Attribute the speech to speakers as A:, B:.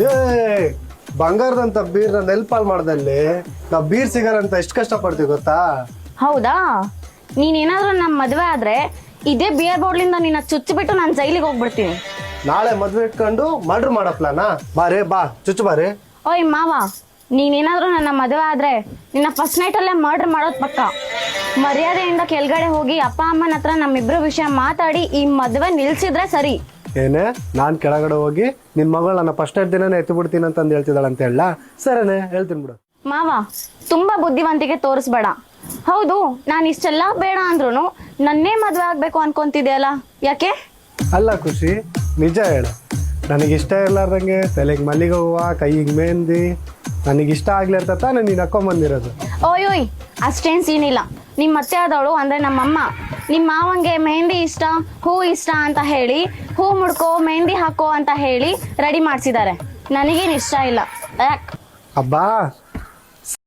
A: ಏ ಬಂಗಾರದಂತ ಬೀರ್ನ ನೆಲ್ಪಾಲ್ ಮಾಡ್ದಲ್ಲಿ ನಾವ್ ಬೀರ್ ಸಿಗಲ್ಲ ಅಂತ ಎಷ್ಟು ಕಷ್ಟ ಪಡ್ತೀವಿ ಗೊತ್ತಾ?
B: ಹೌದಾ? ನೀನೇನಾದ್ರೂ ನಮ್ಮ ಮದ್ವೆ ಆದ್ರೆ ಇದೇ ಬಿಯರ್ ಬಾಟ್ಲಿಂದ ನಿನ್ನ ಚುಚ್ಚಿಬಿಟ್ಟು ನಾನು ಜೈಲಿಗೆ ಹೋಗ್ಬಿಡ್ತೀನಿ.
A: ನಾಳೆ ಮದ್ವೆ ಇಟ್ಕೊಂಡು ಮರ್ಡರ್ ಮಾಡೋ ಪ್ಲಾನಾ ಬಾರೆ ಬಾ ಚುಚ್ಚು ಬಾರೆ
B: ಓಯ್ ಮಾವ ನೀನೇನಾದ್ರೂ ನನ್ನ ಮದುವೆ ಆದ್ರೆ ನಿನ್ನ ಫಸ್ಟ್ ನೈಟ್ ಅಲ್ಲೇ ಮರ್ಡರ್ ಮಾಡೋದ್ ಪಕ್ಕ. ಮರ್ಯಾದೆಯಿಂದ ಕೆಳಗಡೆ ಹೋಗಿ ಅಪ್ಪ ಅಮ್ಮನ ಹತ್ರ ನಮ್ಮಿಬ್ರು ವಿಷಯ ಮಾತಾಡಿ ಈ ಮದುವೆ ನಿಲ್ಸಿದ್ರೆ ಸರಿ.
A: ಏನೇ? ನಾನ್ ಕೆಳಗಡೆ ಹೋಗಿ ನಿನ್ ಮಗಳು ನನ್ನ ಫಸ್ಟ್ ದಿನನೇ ಎತ್ತು ಬಿಡ್ತೀನಿ ಅಂತಂದು ಹೇಳ್ತಿದ್ದಾಳೆ ಅಂತ ಹೇಳ. ಸರಿನೇ ಹೇಳ್ತೀನಿ ಬಿಡು.
B: ಮಾವ ತುಂಬಾ ಬುದ್ಧಿವಂತಿಕೆ ತೋರಿಸ್ಬೇಡ. ಹೌದು ನಾನು ಇಷ್ಟೆಲ್ಲ ಬೇಡ ಅಂದ್ರೂ ನನ್ನೇ ಮದುವೆ ಆಗ್ಬೇಕು ಅನ್ಕೊಂತಿದ್ಯಲ್ಲ ಯಾಕೆ?
A: ಅಲ್ಲ ಖುಷಿ ನಿಜ ಹೇಳು. ನನಗಿಷ್ಟ ಇರ್ಲಾರ್ದಂಗೆ ತಲೆಗೆ ಮಲ್ಲಿಗೆ ಹೂವ ಕೈಗೆ ಮೆಹಂದಿ ನನಗಿಷ್ಟ ನಾನು ತಾನೇ ನೀನು ಹಾಕೊಂಬಂದಿರೋದು.
B: ಓಯ್ ಓಯ್ ಅಷ್ಟೇನ್ ಸೀನಿಲ್ಲ ನಿಮ್ಮ ಅತ್ತೆ ಆದವಳು ಅಂದ್ರೆ ನಮ್ಮಮ್ಮ. ನಿಮ್ಮ ಮಾವಂಗೆ ಮೆಹಂದಿ ಇಷ್ಟ, ಹೂ ಇಷ್ಟ ಅಂತ ಹೇಳಿ, ಹೂ ಮುಡ್ಕೋ, ಮೆಹಂದಿ ಹಾಕೋ ಅಂತ ಹೇಳಿ ರೆಡಿ ಮಾಡ್ಸಿದ್ದಾರೆ. ನನಗೇನು ಇಷ್ಟ ಇಲ್ಲ. ಯಾಕೆ?
A: ಅಬ್ಬಾ